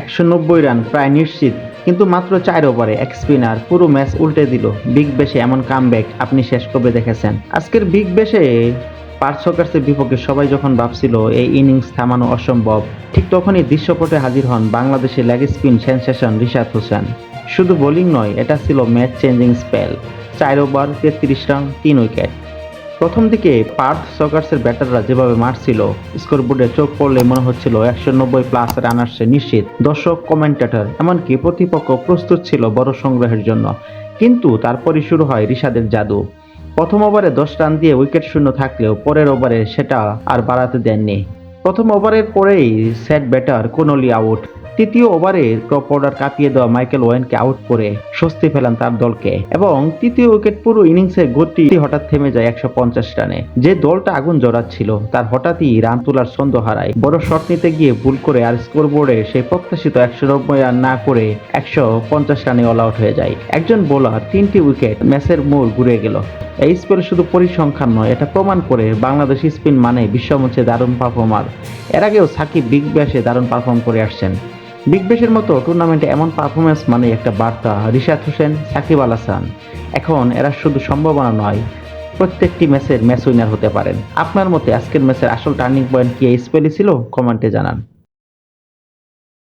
একশো নব্বই রান, প্রায় নিশ্চিত। কিন্তু মাত্র চার ওভারে এক স্পিনার পুরো ম্যাচ উল্টে দিল। বিগ বেশে এমন কামব্যাক আপনি শেষ কবে দেখেছেন? আজকের বিগ বেশে পার্থ সকার্সের বিপক্ষে সবাই যখন ভাবছিল এই ইনিংস থামানো অসম্ভব, ঠিক তখনই দৃশ্যপটে হাজির হন বাংলাদেশের leg spin sensation Rishad Hossain. শুধু বোলিং নয়, এটা ছিল ম্যাচ চেঞ্জিং স্পেল চার ওভার তেত্রিশ রান, তিন উইকেট। প্রথম দিকে পার্থ সকার্সের ব্যাটাররা যেভাবে মারছিল, স্কোরবোর্ডে চোখ পড়লে মনে হচ্ছিল একশো নব্বই প্লাস রান আসছে নিশ্চিত, দর্শক কমেন্টেটর এমনকি প্রতিপক্ষ প্রস্তুত ছিল বড় সংগ্রহের জন্য। কিন্তু তারপরই শুরু হয় রিশাদের জাদু। প্রথম ওভারে দশ রান দিয়ে উইকেট শূন্য থাকলেও পরের ওভারে সেটা আর বাড়াতে দেননি। প্রথম ওভারের পরেই সেট ব্যাটার কোনলি আউট তৃতীয় ওভারে টপ অর্ডার কাঁপিয়ে দেওয়া মাইকেল ওয়েনকে আউট করে স্বস্তি ফেলান তার দলকে। এবং তৃতীয় উইকেট পুরো ইনিংসের গতি হঠাৎ থেমে যায় একশো পঞ্চাশ রানে। যে দলটা আগুন জড়াচ্ছিল তার হঠাৎই রান তোলার ছন্দ হারায়। বড় শট নিতে গিয়ে ভুল করে আর স্কোরবোর্ডে সেই প্রত্যাশিত একশো নব্বই রান না করে একশো পঞ্চাশ রানে অল আউট হয়ে যায়। একজন বোলার তিনটি উইকেট ম্যাচের মূল ঘুরে গেল। এই স্পেল শুধু পরিসংখ্যান নয়, এটা প্রমাণ করে বাংলাদেশ স্পিন মানে বিশ্বমঞ্চে দারুণ পারফর্মার এর আগেও সাকিব বিগ ব্যাশে দারুণ পারফর্ম করে আসছেন। বিগ ব্যাশের মতো টুর্নামেন্টে এমন পারফরমেন্স মানে একটা বার্তা, রিশাদ হোসেন, সাকিব আল হাসান। এখন এরা শুধু সম্ভাবনা নয়, প্রত্যেকটি ম্যাচের ম্যাচ উইনার হতে পারেন। আপনার মতে আজকের ম্যাচের আসল টার্নিং পয়েন্ট কি এই স্পেলই ছিল? কমেন্টে জানান।